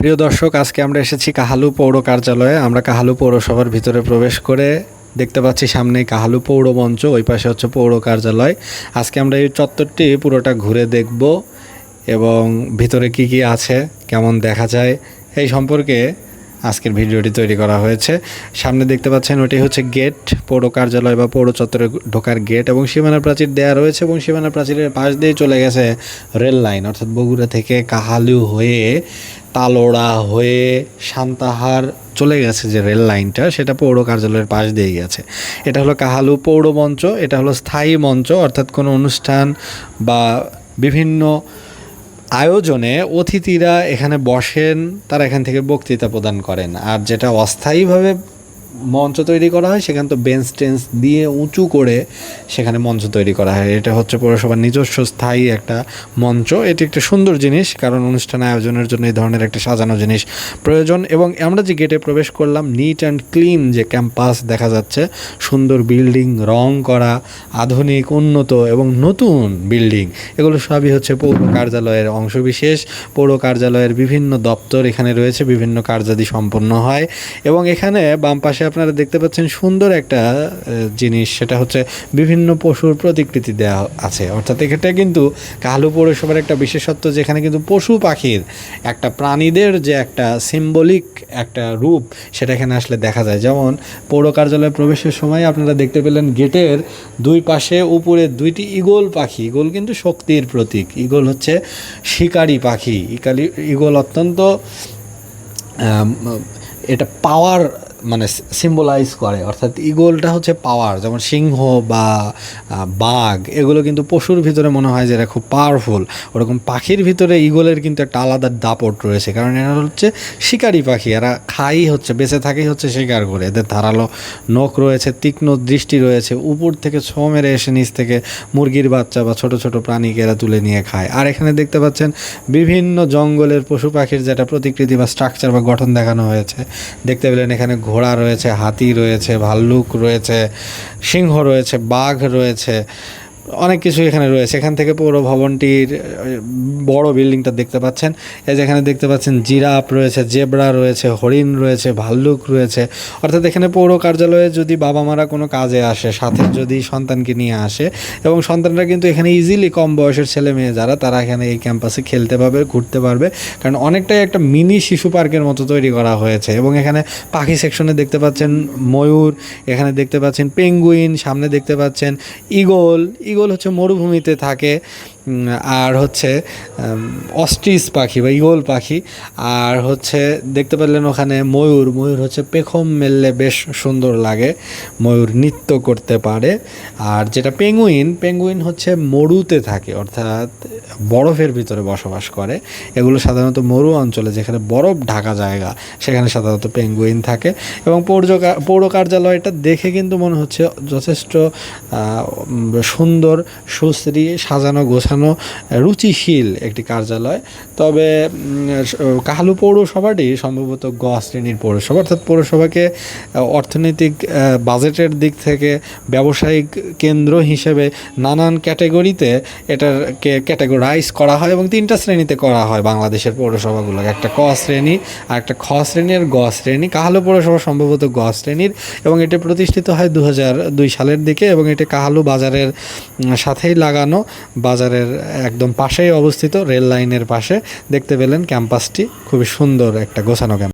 প্রিয় দর্শক, আজকে আমরা এসেছি কাহালু পৌর কার্যালয়ে। আমরা কাহালু পৌরসভার ভিতরে প্রবেশ করে দেখতে পাচ্ছি সামনে কাহালু পৌর মঞ্চ, ওই পাশে হচ্ছে পৌর কার্যালয়। আজকে আমরা এই চত্বরটি পুরোটা ঘুরে দেখব এবং ভিতরে কি কি আছে, কেমন দেখা যায়, এই সম্পর্কে আজকের ভিডিওটি তৈরি করা হয়েছে। সামনে দেখতে পাচ্ছেন ওটি হচ্ছে গেট, পৌর কার্যালয় বা পৌর চত্বরে ঢোকার গেট এবং সীমানা প্রাচীর দেওয়া রয়েছে এবং সীমানা প্রাচীরের পাশ দিয়ে চলে গেছে রেল লাইন। অর্থাৎ বগুড়া থেকে কাহালু হয়ে তালোড়া হয়ে সান্তাহার চলে গেছে যে রেল লাইনটা, সেটা পৌর কার্যালয়ের পাশ দিয়ে গেছে। এটা হলো কাহালু পৌর মঞ্চ, এটা হলো স্থায়ী মঞ্চ, অর্থাৎ কোনো অনুষ্ঠান বা বিভিন্ন আয়োজনে অতিথিরা এখানে বসেন, তারা এখান থেকে বক্তৃতা প্রদান করেন। আর যেটা অস্থায়ীভাবে মঞ্চ তৈরি করা হয়, সেখানে তো বেঞ্চ টেন্স দিয়ে উঁচু করে সেখানে মঞ্চ তৈরি করা হয়। এটা হচ্ছে পৌরসভার নিজস্ব স্থায়ী একটা মঞ্চ। এটি একটা সুন্দর জিনিস, কারণ অনুষ্ঠান আয়োজনের জন্য এই ধরনের একটা সাজানো জিনিস প্রয়োজন। এবং আমরা যে গেটে প্রবেশ করলাম নিট অ্যান্ড ক্লিন যে ক্যাম্পাস দেখা যাচ্ছে, সুন্দর বিল্ডিং রং করা, আধুনিক, উন্নত এবং নতুন বিল্ডিং এগুলো সবই হচ্ছে পৌর কার্যালয়ের অংশবিশেষ। পৌর কার্যালয়ের বিভিন্ন দপ্তর এখানে রয়েছে, বিভিন্ন কার্যাদি সম্পন্ন হয়। এবং এখানে বাম পাশে আপনারা দেখতে পাচ্ছেন সুন্দর একটা জিনিস। সেটা হচ্ছে বিভিন্ন পশুর প্রতিকৃতি দেওয়া আছে। অর্থাৎ এক্ষেত্রে কিন্তু কালু পৌরসভার একটা বিশেষত্ব, যেখানে কিন্তু পশু পাখির একটা প্রাণীদের যে একটা সিম্বলিক একটা রূপ, সেটা এখানে আসলে দেখা যায়। যেমন পৌর কার্যালয়ে প্রবেশের সময় আপনারা দেখতে পেলেন গেটের দুই পাশে উপরে দুইটি ইগল পাখি। ইগল কিন্তু শক্তির প্রতীক। ইগল হচ্ছে শিকারী পাখি। ইকালি ইগল অত্যন্ত এটা পাওয়ার মানে সিম্বলাইজ করে, অর্থাৎ ইগলটা হচ্ছে পাওয়ার যেমন সিংহ বা বাঘ, এগুলো কিন্তু পশুর ভিতরে মনে হয় যে এরা খুব পাওয়ারফুল ওরকম পাখির ভিতরে ইগলের কিন্তু একটা আলাদা দাপট রয়েছে, কারণ এরা হচ্ছে শিকারী পাখি, এরা খাই হচ্ছে, বেঁচে থাকেই হচ্ছে শিকার করে। এদের ধারালো নখ রয়েছে, তীক্ষ্ণ দৃষ্টি রয়েছে, উপর থেকে ছো মেরে এসে নিচ থেকে মুরগির বাচ্চা বা ছোট ছোট প্রাণীকে এরা তুলে নিয়ে খায়। আর এখানে দেখতে পাচ্ছেন বিভিন্ন জঙ্গলের পশু পাখির যেটা প্রতিকৃতি বা স্ট্রাকচার বা গঠন দেখানো হয়েছে। দেখতে পেলেন এখানে ঘোড়া রয়েছে হাতি রয়েছে ভাল্লুক রয়েছে সিংহ রয়েছে বাঘ রয়েছে। অনেক কিছু এখানে রয়েছে। এখান থেকে পৌর ভবনটির, বড় বিল্ডিংটা দেখতে পাচ্ছেন। এই যে এখানে দেখতে পাচ্ছেন, জিরাফ রয়েছে, জেব্রা রয়েছে, হরিণ রয়েছে, ভাল্লুক রয়েছে। অর্থাৎ এখানে পৌর কার্যালয়ে যদি বাবা মারা কোনো কাজে আসে, সাথে যদি সন্তানকে নিয়ে আসে, এবং সন্তানরা কিন্তু এখানে ইজিলি কম বয়সের ছেলে মেয়ে যারা, তারা এখানে এই ক্যাম্পাসে খেলতে পারবে, ঘুরতে পারবে। কারণ অনেকটাই একটা মিনি শিশু পার্কের মতো তৈরি করা হয়েছে। এবং এখানে পাখি সেকশনে দেখতে পাচ্ছেন ময়ূর, এখানে দেখতে পাচ্ছেন পেঙ্গুইন সামনে দেখতে পাচ্ছেন ইগল ইগল হচ্ছে মরুভূমিতে থাকে। আর হচ্ছে অস্ট্রিচ পাখি বা ইগল পাখি, আর হচ্ছে দেখতে পেলেন ওখানে ময়ূর। ময়ূর হচ্ছে পেখম মেললে বেশ সুন্দর লাগে, ময়ূর নৃত্য করতে পারে। আর যেটা পেঙ্গুইন পেঙ্গুইন হচ্ছে মরুতে থাকে, অর্থাৎ বরফের ভিতরে বসবাস করে। এগুলো সাধারণত মরু অঞ্চলে, যেখানে বরফ ঢাকা জায়গা, সেখানে সাধারণত পেঙ্গুইন থাকে। এবং পৌর কার্যালয়টা দেখে কিন্তু মনে হচ্ছে যথেষ্ট সুন্দর, সুশ্রী, সাজানো, গোছানো রুচিশীল একটি কার্যালয়। তবে কাহালু পৌরসভাটি সম্ভবত গ শ্রেণির পৌরসভা, অর্থাৎ পৌরসভাকে অর্থনৈতিক বাজেটের দিক থেকে ব্যবসায়িক কেন্দ্র হিসেবে নানান ক্যাটেগরিতে এটাকে ক্যাটেগরাইজ করা হয় এবং তিনটা শ্রেণীতে করা হয় বাংলাদেশের পৌরসভাগুলোকে। একটা ক শ্রেণি, আর একটা খ শ্রেণি আর গ শ্রেণি। কাহালু পৌরসভা সম্ভবত গ শ্রেণির এবং এটি প্রতিষ্ঠিত হয় দু সালের দিকে এবং এটি কাহালু বাজারের সাথেই লাগানো বাজারের একদম পাশেই অবস্থিত, রেল লাইনের পাশে। দেখতে পেলেন ক্যাম্পাসটি, খুবই সুন্দর একটা গোছানো ক্যাম্পাস।